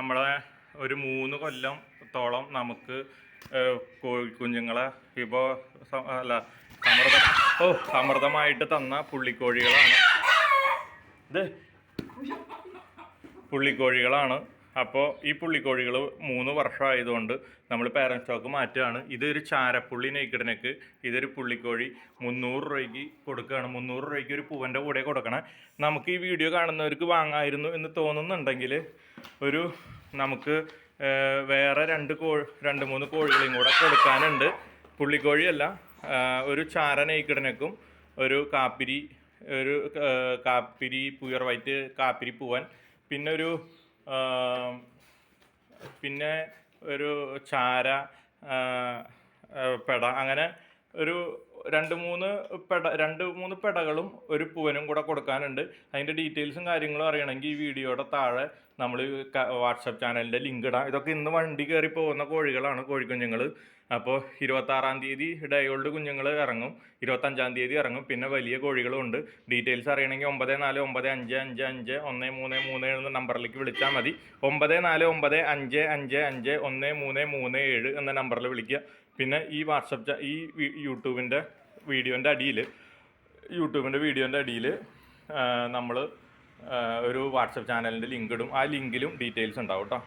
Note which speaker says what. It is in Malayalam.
Speaker 1: നമ്മളെ ഒരു മൂന്ന് കൊല്ലത്തോളം നമുക്ക് കോഴിക്കുഞ്ഞുങ്ങളെ ഇപ്പോൾ അല്ല സമൃദ്ധം ഓ സമൃദ്ധമായിട്ട് തന്ന പുള്ളിക്കോഴികളാണ്. ഇത് പുള്ളിക്കോഴികളാണ്. അപ്പോൾ ഈ പുള്ളിക്കോഴികൾ മൂന്ന് വർഷമായതുകൊണ്ട് നമ്മൾ പാരന്റ് സ്റ്റോക്ക് മാറ്റുകയാണ് ഇതൊരു ചാരപ്പുള്ളി നെയ്ക്കിടനക്ക് ഇതൊരു പുള്ളിക്കോഴി മുന്നൂറ് രൂപയ്ക്ക് കൊടുക്കുകയാണ് മുന്നൂറ് രൂപയ്ക്ക് ഒരു പൂവന്റെ കൂടെ കൊടുക്കണം. നമുക്ക് ഈ വീഡിയോ കാണുന്നവർക്ക് വാങ്ങായിരുന്നു എന്ന് തോന്നുന്നുണ്ടെങ്കിൽ ഒരു നമുക്ക് വേറെ രണ്ട് കോ രണ്ട് മൂന്ന് കോഴികളെയും കൂടെ കൊടുക്കാനുണ്ട്. പുള്ളിക്കോഴിയല്ല ഒരു ചാര നെയ്ക്കിടനക്കും ഒരു കാപ്പിരി ഒരു കാപ്പിരി പുയർ വൈറ്റ് കാപ്പിരി പൂവൻ പിന്നെ ഒരു പിന്നെ ഒരു ചാര പെട അങ്ങനെ ഒരു രണ്ട് മൂന്ന് പെട രണ്ട് മൂന്ന് പെടകളും ഒരു പൂവനും കൂടെ കൊടുക്കാനുണ്ട്. അതിന്റെ ഡീറ്റെയിൽസും കാര്യങ്ങളും അറിയണമെങ്കിൽ ഈ വീഡിയോയുടെ താഴെ നമ്മൾ വാട്സപ്പ് ചാനലിന്റെ ലിങ്ക് ഇടാം. ഇതൊക്കെ ഇന്ന് വണ്ടി കയറി പോകുന്ന കോഴികളാണ് കോഴിക്കുഞ്ഞുങ്ങൾ അപ്പോൾ ഇരുപത്താറാം തീയതി ഡയോൾഡ് കുഞ്ഞുങ്ങൾ ഇറങ്ങും. ഇരുപത്തഞ്ചാം തീയതി ഇറങ്ങും. പിന്നെ വലിയ കോഴികളും ഉണ്ട്. ഡീറ്റെയിൽസ് അറിയണമെങ്കിൽ ഒമ്പത് നാല് ഒമ്പത് അഞ്ച് അഞ്ച് അഞ്ച് ഒന്ന് മൂന്ന് മൂന്ന് എന്ന നമ്പറിലേക്ക് വിളിച്ചാൽ മതി. ഒമ്പത് നാല് ഒമ്പത് അഞ്ച് അഞ്ച് അഞ്ച് ഒന്ന് മൂന്ന് മൂന്ന് ഏഴ് എന്ന നമ്പറിൽ വിളിക്കുക. പിന്നെ ഈ വാട്സപ്പ് ഈ യൂട്യൂബിന്റെ വീഡിയോന്റെ അടിയിൽ യൂട്യൂബിന്റെ വീഡിയോന്റെ അടിയിൽ നമ്മൾ ഒരു വാട്സപ്പ് ചാനലിന്റെ ലിങ്ക് ഇടും ആ ലിങ്കിലും ഡീറ്റെയിൽസ് ഉണ്ടാവും കേട്ടോ